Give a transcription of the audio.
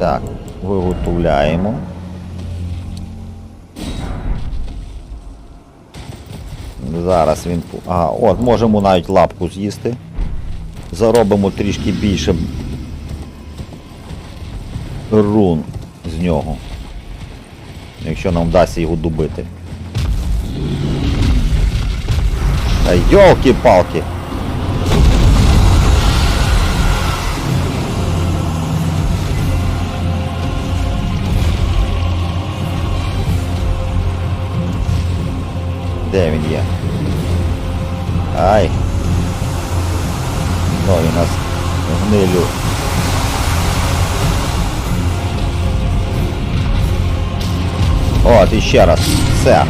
Так, виготовляємо. Зараз він. Ага, от, можемо навіть лапку з'їсти. Заробимо трішки більше рун з нього. Якщо нам вдасться його добити. Та йолки-палки! Де є? Ай! Ноги нас гнилю. От, іще раз. Все.